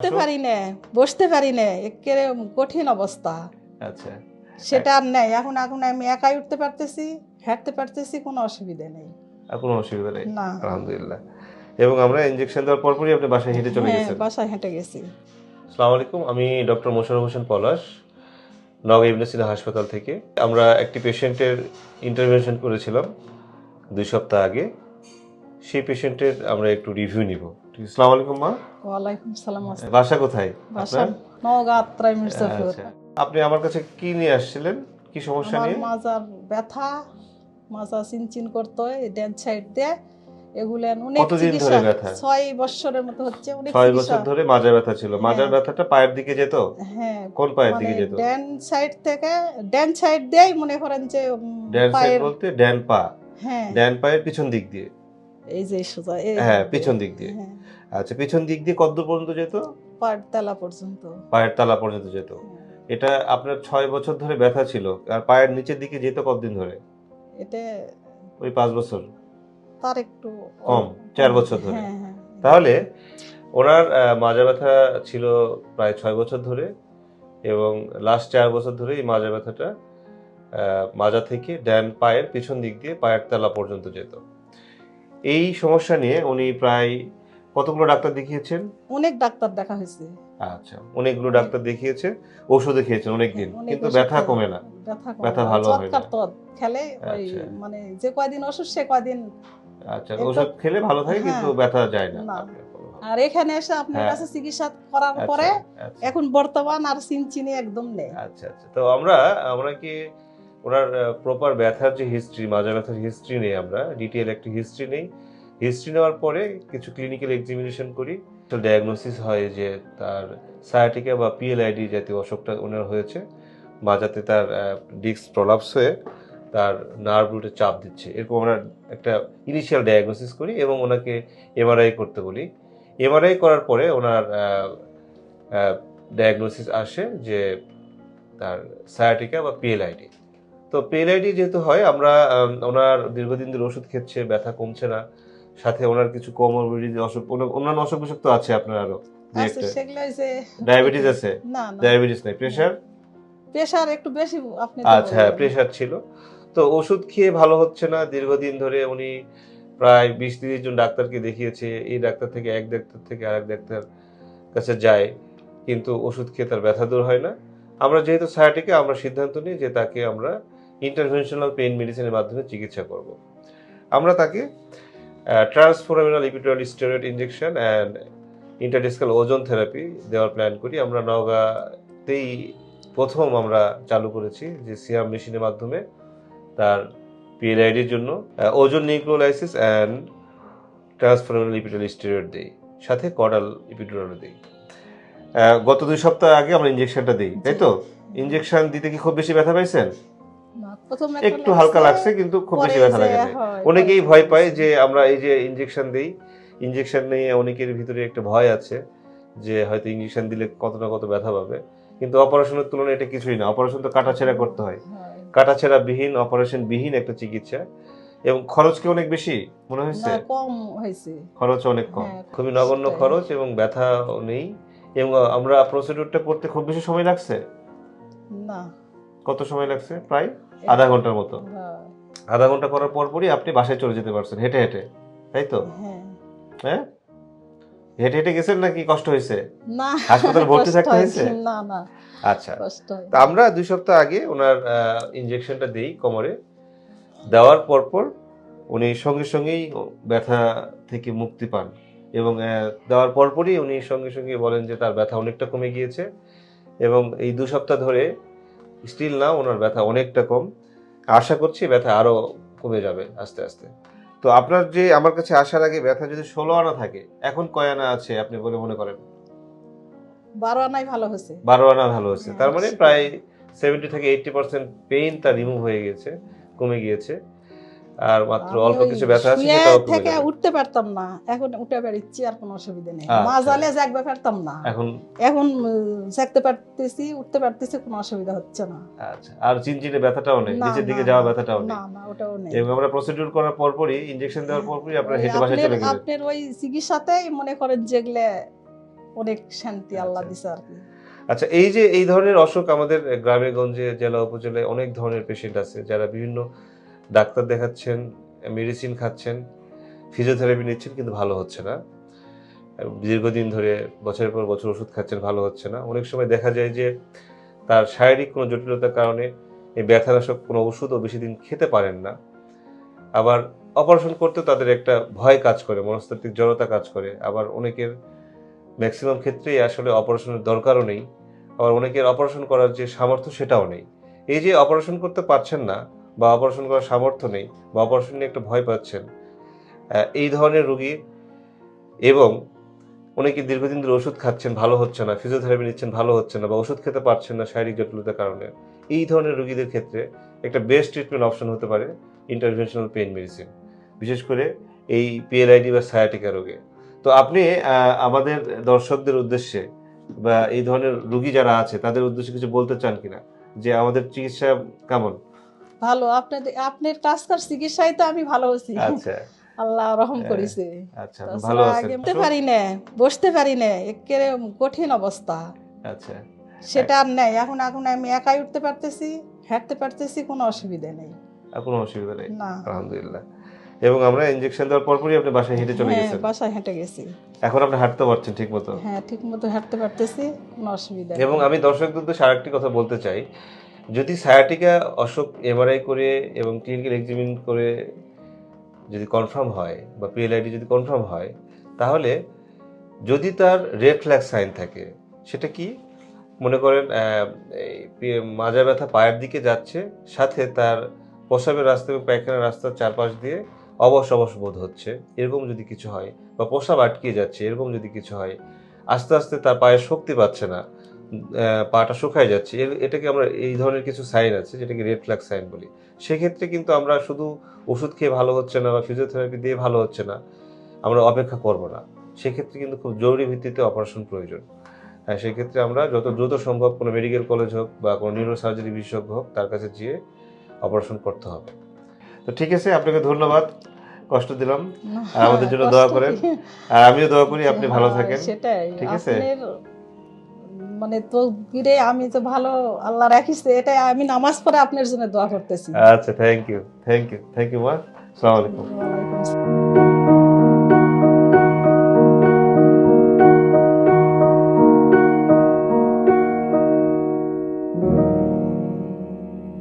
বসতে পারি না বসতে পারি না একেবারে কঠিন অবস্থা। আচ্ছা। সেটা আর নেই এখন এখন আমি একাই উঠতে পারতেছি হাঁটতে পারতেছি কোনো অসুবিধা নেই। আর কোনো অসুবিধা নেই? না। আলহামদুলিল্লাহ। এবং আমরা ইঞ্জেকশন দেওয়ার পরপরই আপনি বাসায় হেঁটে চলে হ্যাঁ গেছেন? বাসায় হেঁটে গেছি। আসসালামু আলাইকুম আমি ডক্টর মোশারফ হোসেন পলাশ নগা ইবনে সিনা হাসপাতাল থেকে। আমরা একটি পেশেন্টের ইন্টারভেনশন করেছিলাম দুই সপ্তাহ আগে। সেই পেশেন্টের আমরা একটু রিভিউ নিব? আসসালামু আলাইকুম মা। ওয়ালাইকুম সালাম বাসা কোথায় বাসা নওগাঁ আত্রাই মির্জাপুর আচ্ছা। আপনি আমার কাছে কি নিয়ে আসছিলেন? কি সমস্যা নিয়ে? মাজার ব্যথা মাজা চিনচিন করতো ড্যান সাইড দিয়ে। এগুলো অনেক চিকিৎসা ছয় বছরের মতো হচ্ছে অনেক ছয় বছর ধরে মাজা ব্যথা ছিল। মাজার হ্যাঁ। ব্যথাটা পায়ের দিকে যেত? হ্যাঁ। কোন পায়ের মানে দিকে যেত? ড্যান সাইড থেকে ড্যান সাইড দিয়েই মনে করেন যে ড্যান সাইড বলতে ড্যান পা। হ্যাঁ। ড্যান পায়ের পিছন দিক দিয়ে। এই যে সোজা হ্যাঁ পিছন দিক দিয়ে। হ্যাঁ, আচ্ছা পিছন দিক দিয়ে কত পর্যন্ত যেত? পায়ের পর্যন্ত। পায়ের তালা পর্যন্ত যেত। এটা আপনার ছয় বছর ধরে ব্যথা ছিল আর পায়ের নিচের দিকে যেত কতদিন ধরে? এটা ওই পাঁচ বছর। তার একটু কম, চার বছর ধরে। হ্যাঁ হ্যাঁ। তাহলে ওনার মাজা ব্যথা ছিল প্রায় ছয় বছর ধরে এবং লাস্ট চার বছর ধরে এই মাজা ব্যথাটা মাজা থেকে ড্যান পায়ের পিছন দিক দিয়ে পায়ের তলা পর্যন্ত যেত। এই সমস্যা নিয়ে উনি প্রায় কতগুলো ডাক্তার দেখিয়েছেন অনেক ডাক্তার দেখা হয়েছে আচ্ছা অনেকগুলো ডাক্তার দেখিয়েছে ওষুধও খেয়েছেন অনেক দিন কিন্তু ওষুধ ব্যথা কমে না ব্যথা। ভালো হয় না। খেলে আচ্ছা। মানে যে কয়দিন ওষুধ সে কয়দিন আচ্ছা ওষুধ খেলে ভালো থাকে কিন্তু হ্যাঁ। ব্যথা যায় না। আর এখানে এসে আপনার হ্যাঁ। কাছে চিকিৎসা করার আচ্ছা, পরে আচ্ছা, এখন বর্তমান আর চিনচিনি একদম নেই আচ্ছা আচ্ছা তো আমরা আমরা কি ওনার প্রপার ব্যথার যে হিস্ট্রি মাজা ব্যথার হিস্ট্রি নেই আমরা ডিটেল একটা হিস্ট্রি নেই হিস্ট্রি নেওয়ার পরে কিছু ক্লিনিক্যাল এক্সামিনেশন করি। ডায়াগনোসিস হয় যে তার সায়াটিকা বা পিএলআইডি জাতীয় অসুখটা ওনার হয়েছে মাজাতে তার ডিস্ক প্রলাপস হয়ে তার নার্ভ রুটে চাপ দিচ্ছে। এরকম আমরা একটা ইনিশিয়াল ডায়াগনোসিস করি এবং ওনাকে এমআরআই করতে বলি। এমআরআই করার পরে ওনার ডায়াগনোসিস আসে যে তার সায়াটিকা বা পিএলআইডি তো পিএলআইডি যেহেতু হয়, আমরা ওনার দীর্ঘদিন ধরে ওষুধ খেচ্ছে, ব্যথা কমছে না। সাথে ওনার কিছু কোমরবিডিটি অসুখ অন্যান্য অসুখ বিসুখ তো আছে আপনার আরও ডায়াবেটিস আছে ডায়াবেটিস নাই প্রেশার প্রেশার একটু বেশি আপনি আচ্ছা হ্যাঁ ছিল। তো ওষুধ খেয়ে ভালো হচ্ছে না দীর্ঘদিন ধরে উনি প্রায় বিশ তিরিশ জন ডাক্তারকে দেখিয়েছে এই ডাক্তার থেকে এক ডাক্তার থেকে আরেক ডাক্তার কাছে যায় কিন্তু ওষুধ খেয়ে তার ব্যথা দূর হয় না। আমরা যেহেতু সায়াটিকে আমরা সিদ্ধান্ত নিই যে তাকে আমরা ইন্টারভেনশনাল পেইন মেডিসিনের মাধ্যমে চিকিৎসা করব। আমরা তাকে transforaminal epidural steroid injection and intradiscal ozone therapy দেওয়ার প্ল্যান করি। আমরা নওগাঁতেই প্রথম আমরা চালু করেছি যে সিয়াম মেশিনের মাধ্যমে তার পিএলআইডির জন্য। ওজন নিউক্লোলাইসিস অ্যান্ড ট্রান্সফরমাল ইপিডাল স্টেরয়েড দিই। সাথে কডাল ইপিডুরাল দিই। গত দুই সপ্তাহ আগে আমরা ইনজেকশনটা দিই তাই তো? ইনজেকশন দিতে কি খুব বেশি ব্যথা পাইছেন? একটু হালকা লাগছে কিন্তু খুব বেশি ব্যথা লাগে না অনেকেই ভয় পায় যে আমরা এই যে ইনজেকশন দিই ইনজেকশন নিয়ে অনেকের ভিতরে একটা ভয় আছে যে হয়তো ইনজেকশন দিলে কত না কত ব্যথা পাবে। কিন্তু অপারেশনের তুলনায় এটা কিছুই না। অপারেশন তো কাটাছেড়া করতে হয়। কাটাছেড়া বিহীন অপারেশন বিহীন একটা চিকিৎসা। এবং খরচ কি অনেক বেশি মনে হয়েছে? না কম হয়েছে। খরচ অনেক কম। হ্যাঁ, খুবই নগণ্য খরচ এবং ব্যথা নেই। এবং আমরা প্রসিডিউরটা করতে খুব বেশি সময় লাগছে? না। কত সময় লাগছে? প্রায় আধা ঘণ্টার মতো। হ্যাঁ, আধা ঘণ্টা করার পরপরই আপনি বাসায় চলে যেতে পারছেন হেঁটে হেঁটে তাই তো? হ্যাঁ। হ্যাঁ? হেঁটে হেঁটে গেছেন নাকি কষ্ট হয়েছে? না হাসপাতালে ভর্তি থাকতে হয়েছে? না না আচ্ছা। তা আমরা দুই সপ্তাহ আগে ওনার ইনজেকশনটা দিই কোমরে। দেওয়ার পরপর উনি সঙ্গে সঙ্গেই ব্যথা থেকে মুক্তি পান এবং দেওয়ার পরপরই উনি সঙ্গে সঙ্গে বলেন যে তার ব্যথা অনেকটা কমে গিয়েছে এবং এই দু সপ্তাহ ধরে স্টিল না ওনার ব্যথা অনেকটা কম। আশা করছি ব্যথা আরও কমে যাবে আস্তে আস্তে। তো আপনার যে আমার কাছে আসার আগে ব্যথা যদি ষোলো আনা থাকে এখন কয় আনা আছে আপনি বলে মনে করেন? বারো আনাই ভালো হয়েছে। বারো আনা ভালো হয়েছে। তার মানে হ্যাঁ, প্রায় সেভেন্টি থেকে এইটটি পার্সেন্ট পেইন তার রিমুভ হয়ে গেছে কমে গিয়েছে। আর মাত্র অল্প কিছু ব্যথা আছে সেটাও থেকে উঠতে পারতাম না। এখন উঠে পারছি আর কোনো অসুবিধা নেই। আচ্ছা। মাজালে পারতাম না। এখন? এখন জাগতে পারতেছি উঠতে পারতেছি কোনো অসুবিধা হচ্ছে না। আচ্ছা। আর চিনচিনে ব্যথাটাও নেই নিচের দিকে যাওয়া ব্যথাটাও নেই। না না ওটাও নেই। এবং আমরা প্রসিডিউর করার পরপরই ইনজেকশন দেওয়ার পরপরই আপনার হেঁটে বাসায় চলে গেলেন। আপনার ওই চিকিৎসাতেই মনে করেন যেগুলো অনেক শান্তি আল্লাহ আচ্ছা। দিছে আর কি। আচ্ছা এই যে এই ধরনের অসুখ আমাদের গ্রামে গঞ্জে জেলা উপজেলায় অনেক ধরনের পেশেন্ট আছে যারা বিভিন্ন ডাক্তার দেখাচ্ছেন মেডিসিন খাচ্ছেন ফিজিওথেরাপি নিচ্ছেন, কিন্তু ভালো হচ্ছে না। দীর্ঘদিন ধরে বছরের পর বছর ওষুধ খাচ্ছেন, ভালো হচ্ছে না। অনেক সময় দেখা যায় যে তার শারীরিক কোনো জটিলতার কারণে এই ব্যথানাশক কোনো ওষুধও বেশি দিন খেতে পারেন না। আবার অপারেশন করতে তাদের একটা ভয় কাজ করে, মনস্তাত্ত্বিক জড়তা কাজ করে। আবার অনেকের ম্যাক্সিমাম ক্ষেত্রেই আসলে অপারেশনের দরকারও নেই। আবার অনেকের অপারেশন করার যে সামর্থ্য সেটাও নেই। এই যে অপারেশন করতে পারছেন না বা অপারেশন করার সামর্থ্য নেই বা অপারেশন নিয়ে একটা ভয় পাচ্ছেন এই ধরনের রোগী এবং অনেকে দীর্ঘদিন ধরে ওষুধ খাচ্ছেন, ভালো হচ্ছে না ফিজিওথেরাপি নিচ্ছেন, ভালো হচ্ছে না বা ওষুধ খেতে পারছেন না শারীরিক জটিলতার কারণে, এই ধরনের রোগীদের ক্ষেত্রে একটা বেস্ট ট্রিটমেন্ট অপশন হতে পারে ইন্টারভেনশনাল পেইন মেডিসিন বিশেষ করে এই পিএলআইডি বা সায়াটিকা রোগে। তো আপনি আমাদের দর্শকদের উদ্দেশ্যে বা এই ধরনের রুগী যারা আছে, তাদের উদ্দেশ্যে কিছু বলতে চান কিনা? যে আমাদের চিকিৎসা কেমন? ভালো আপনাদের আপনার কাজকার চিকিৎসায় তো আমি ভালো আছি। আচ্ছা। আল্লাহ রহম হ্যাঁ, করেছে। আচ্ছা ভালো আছেন। আগে পারি না বসতে পারি না একেবারে কঠিন অবস্থা। আচ্ছা। সেটা আর নেই এখন এখন আমি একাই উঠতে পারতেছি হাঁটতে পারতেছি কোনো অসুবিধা নেই। কোনো অসুবিধা নেই? আলহামদুলিল্লাহ। এবং আমরা ইনজেকশন দেওয়ার পরপরই আপনি বাসায় হেঁটে চলে হ্যাঁ গেছেন? বাসায় হেঁটে গেছি। এখন আপনি হাঁটতে পারছেন ঠিক মতো হ্যাঁ ঠিক মতো হাঁটতে পারতেছি কোনো অসুবিধা এবং আমি দর্শকদের উদ্দেশ্যে আরেকটি কথা বলতে চাই। যদি সায়াটিকা অসুখ এমআরআই করে এবং ক্লিনিক্যাল এক্সামিন করে যদি কনফার্ম হয় বা পিএলআইডি যদি কনফার্ম হয়, তাহলে যদি তার রেড ফ্ল্যাগ সাইন থাকে, সেটা কি? মনে করেন মাজা ব্যথা পায়ের দিকে যাচ্ছে, সাথে তার প্রসাবের রাস্তা এবং পায়খানার রাস্তার চারপাশ দিয়ে অবশ অবশ বোধ হচ্ছে, এরকম যদি কিছু হয় বা প্রসাব আটকে যাচ্ছে, এরকম যদি কিছু হয়, আস্তে আস্তে তার পায়ে শক্তি পাচ্ছে না পাটা শুকায় যাচ্ছে। এটাকে আমরা এই ধরনের কিছু সাইন আছে যেটাকে রেড ফ্ল্যাগ সাইন বলি। সেক্ষেত্রে কিন্তু আমরা শুধু ওষুধ খেয়ে ভালো হচ্ছে না বা ফিজিওথেরাপি দিয়ে ভালো হচ্ছে না আমরা অপেক্ষা করব না। সেক্ষেত্রে কিন্তু খুব জরুরি ভিত্তিতে অপারেশন প্রয়োজন। হ্যাঁ সেক্ষেত্রে আমরা যত দ্রুত সম্ভব কোনো মেডিকেল কলেজ হোক বা কোনো নিউরো সার্জারি বিশেষজ্ঞ হোক তার কাছে গিয়ে অপারেশন করতে হবে। তো ঠিক আছে আপনাকে ধন্যবাদ। কষ্ট দিলাম। আর আমাদের জন্য দোয়া করেন। আর আমিও দোয়া করি আপনি ভালো হ্যাঁ, থাকেন। ঠিক আছে? মানে তো গিরে আমি তো ভালো আল্লাহ রাখিস এটাই আমি নামাজ পড়ে আপনার জন্য দোয়া করতেছি। আচ্ছা thank you thank you thank you মা। আসসালামু আলাইকুম।